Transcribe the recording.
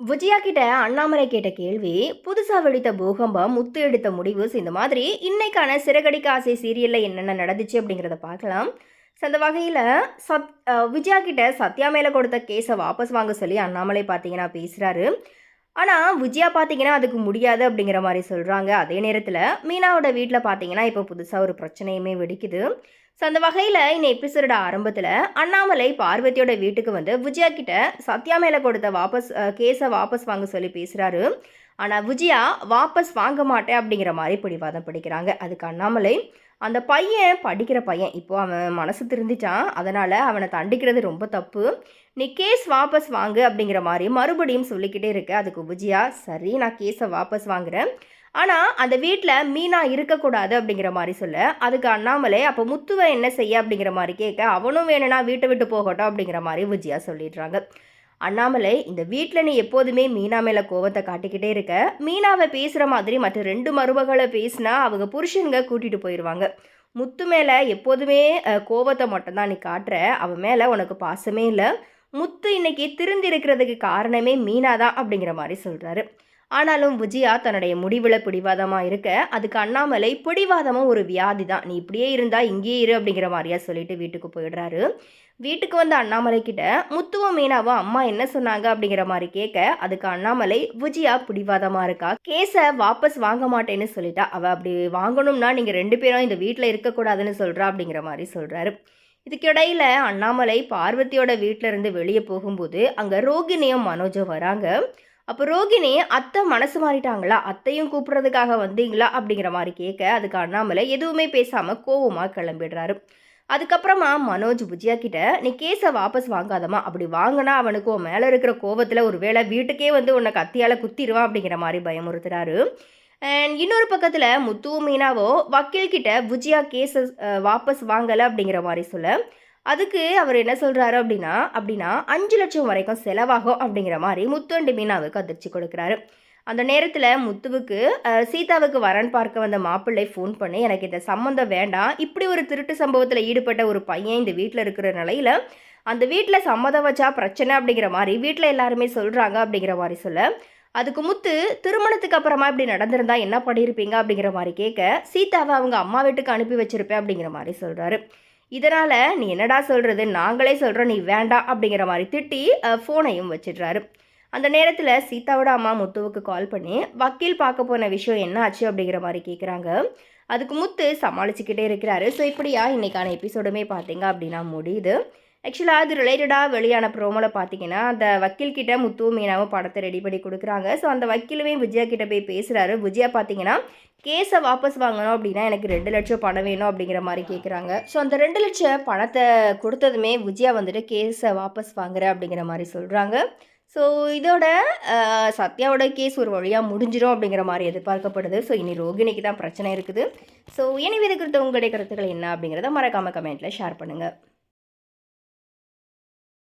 விஜயா கிட்ட அண்ணாமலை கேட்ட கேள்வி புதுசாக வெடித்த பூகம்பம் முத்து எடுத்த முடிவு இந்த மாதிரி இன்னைக்கான சிறகடிக்க ஆசை சீரியலில் என்னென்ன நடந்துச்சு அப்படிங்கிறத பார்க்கலாம். ஸோ அந்த வகையில் சத் விஜயா கிட்ட சத்யா மேலே கொடுத்த கேஸை வாபஸ் வாங்க சொல்லி அண்ணாமலை பார்த்தீங்கன்னா பேசுகிறாரு ஆனால் விஜயா பார்த்தீங்கன்னா அதுக்கு முடியாது அப்படிங்கிற மாதிரி சொல்கிறாங்க அதே நேரத்தில் மீனாவோட வீட்டில் பார்த்தீங்கன்னா இப்போ புதுசாக ஒரு பிரச்சனையுமே வெடிக்குது. ஸோ அந்த வகையில் இந்த எபிசோட ஆரம்பத்தில் அண்ணாமலை பார்வதியோட வீட்டுக்கு வந்து விஜயா கிட்ட சத்யா மேலே கொடுத்த வாபஸ் கேஸை வாபஸ் வாங்க சொல்லி பேசுகிறாரு ஆனால் விஜயா வாபஸ் வாங்க மாட்டேன் அப்படிங்கிற மாதிரி பிடிவாதம் பிடிக்கிறாங்க. அதுக்கு அண்ணாமலை அந்த பையன் படிக்கிற பையன் இப்போ அவன் மனசு திருந்திட்டான். அதனால் அவனை தண்டிக்கிறது ரொம்ப தப்பு. நீ கேஸ் வாபஸ் வாங்கு அப்படிங்கிற மாதிரி மறுபடியும் சொல்லிக்கிட்டே இருக்க. அதுக்கு விஜயா சரி நான் கேஸை வாபஸ் வாங்குறேன். ஆனால் அந்த வீட்டில் மீனா இருக்கக்கூடாது அப்படிங்கிற மாதிரி சொல்ல. அதுக்கு அண்ணாமலை அப்போ முத்துவை என்ன செய்ய அப்படிங்கிற மாதிரி கேட்க அவனும் வேணும்னா வீட்டை விட்டு போகட்டும் அப்படிங்கிற மாதிரி விஜயா சொல்லிடுறாங்க. அண்ணாமலை இந்த வீட்டில் நீ எப்போதுமே மீனா மேலே கோவத்தை காட்டிக்கிட்டே இருக்க. மீனாவை பேசுகிற மாதிரி மற்ற ரெண்டு மருமகளை பேசினா அவங்க புருஷனுங்க கூட்டிகிட்டு போயிடுவாங்க முத்து மேலே எப்போதுமே கோபத்தை கோவத்தை மட்டும்தான் நீ காட்டுற. அவன் மேலே உனக்கு பாசமே இல்லை. முத்து இன்னைக்கு திருந்திருக்கிறதுக்கு காரணமே மீனா தான் அப்படிங்கிற மாதிரி சொல்கிறாரு ஆனாலும் விஜயா தன்னுடைய முடிவில் பிடிவாதமாக இருக்க அதுக்கு அண்ணாமலை பிடிவாதமும் ஒரு வியாதி தான். நீ இப்படியே இருந்தால் இங்கேயே இரு அப்படிங்கிற மாதிரியா சொல்லிட்டு வீட்டுக்கு போயிடுறாரு. வீட்டுக்கு வந்த அண்ணாமலை கிட்ட முத்துவும் மீனாவும் அம்மா என்ன சொன்னாங்க அப்படிங்கிற மாதிரி கேட்க அதுக்கு அண்ணாமலை விஜயா பிடிவாதமாக இருக்கா? கேஸை வாபஸ் வாங்க மாட்டேன்னு சொல்லிட்டா. அவள் அப்படி வாங்கணும்னா நீங்கள் ரெண்டு பேரும் இந்த வீட்டில் இருக்கக்கூடாதுன்னு சொல்கிறா அப்படிங்கிற மாதிரி சொல்கிறாரு இதுக்கிடையில் அண்ணாமலை பார்வதியோட வீட்டிலேருந்து வெளியே போகும்போது அங்கே ரோகிணியும் மனோஜும் வராங்க. அப்போ ரோகிணி அத்தை மனசு மாறிட்டாங்களா? அத்தையும் கூப்பிட்றதுக்காக வந்தீங்களா? அப்படிங்கிற மாதிரி கேட்க அதுக்கு அண்ணாமலை எதுவுமே பேசாமல் கோவமாக கிளம்பிடுறாரு. அதுக்கப்புறமா மனோஜ் புஜியா கிட்ட நீ கேஸை வாபஸ் வாங்காதம்மா. அப்படி வாங்கினா அவனுக்கு உன் மேலே இருக்கிற கோவத்தில் ஒரு வேளை வீட்டுக்கே வந்து உன்னை கத்தியால் குத்திடுவான் அப்படிங்கிற மாதிரி பயமுறுத்துறாரு. அண்ட் இன்னொரு பக்கத்தில் முத்து மீனாவோ வக்கீல் கிட்ட விஜயா கேஸை வாபஸ் வாங்கலை. அப்படிங்கிற மாதிரி சொல்ல அதுக்கு அவர் என்ன சொல்கிறாரு அப்படின்னா அப்படின்னா அஞ்சு லட்சம் வரைக்கும் செலவாகும் அப்படிங்கிற மாதிரி முத்து அண்டு மீனாவுக்கு அதிர்ச்சி கொடுக்குறாரு. அந்த நேரத்தில் முத்துவுக்கு சீதாவுக்கு வரன் பார்க்க வந்த மாப்பிள்ளை ஃபோன் பண்ணி எனக்கு இந்த சம்மந்தம் வேண்டாம். இப்படி ஒரு திருட்டு சம்பவத்தில் ஈடுபட்ட ஒரு பையன் இந்த வீட்டில் இருக்கிற நிலையில் அந்த வீட்டில் சம்மதம் வச்சா பிரச்சனை அப்படிங்கிற மாதிரி வீட்டில் எல்லாருமே சொல்கிறாங்க அப்படிங்கிற மாதிரி சொல்ல அதுக்கு முத்து திருமணத்துக்கு அப்புறமா இப்படி நடந்திருந்தா என்ன பண்ணியிருப்பீங்க அப்படிங்கிற மாதிரி கேட்க சீதாவை அவங்க அம்மா வீட்டுக்கு அனுப்பி வச்சிருப்பேன். அப்படிங்கிற மாதிரி சொல்கிறாரு இதனால் நீ என்னடா சொல்கிறது நாங்களே சொல்கிறோம் நீ வேண்டாம் அப்படிங்கிற மாதிரி திட்டி ஃபோனையும் வச்சிடுறாரு. அந்த நேரத்தில் சீதாவோட அம்மா முத்துவுக்கு கால் பண்ணி வக்கீல் பார்க்க போன விஷயம் என்ன ஆச்சு அப்படிங்கிற மாதிரி கேட்குறாங்க அதுக்கு முத்து சமாளிச்சுக்கிட்டே இருக்கிறாரு. ஸோ இப்படியா இன்னைக்கான எபிசோடுமே பார்த்தீங்க அப்படின்னா முடியுது. ஆக்சுவலாக அது ரிலேட்டடாக வெளியான ப்ரோமோவில் பார்த்தீங்கன்னா அந்த வக்கீல் முத்து முத்துவும் மீனாவும் படத்தை ரெடி பண்ணி கொடுக்குறாங்க. ஸோ அந்த வக்கீலுமே விஜயா கிட்ட போய் பேசுகிறாரு விஜயா பார்த்தீங்கன்னா கேஸை வாபஸ் வாங்கணும் அப்படின்னா எனக்கு ரெண்டு லட்சம் பணம் வேணும் அப்படிங்கிற மாதிரி கேட்குறாங்க ஸோ அந்த ரெண்டு லட்சம் பணத்தை கொடுத்ததுமே விஜயா வந்துட்டு கேஸை வாபஸ் வாங்குற அப்படிங்கிற மாதிரி சொல்கிறாங்க ஸோ இதோட சத்யாவோட கேஸ் ஒரு வழியாக முடிஞ்சிடும் அப்படிங்கிற மாதிரி எதிர்பார்க்கப்படுது. ஸோ இனி ரோகிணிக்கு தான் பிரச்சனை இருக்குது. ஸோ இனி விதை குறித்த உங்களுடைய கருத்துக்கள் என்ன அப்படிங்கிறத மறக்காமல் கமெண்ட்டில் ஷேர் பண்ணுங்கள்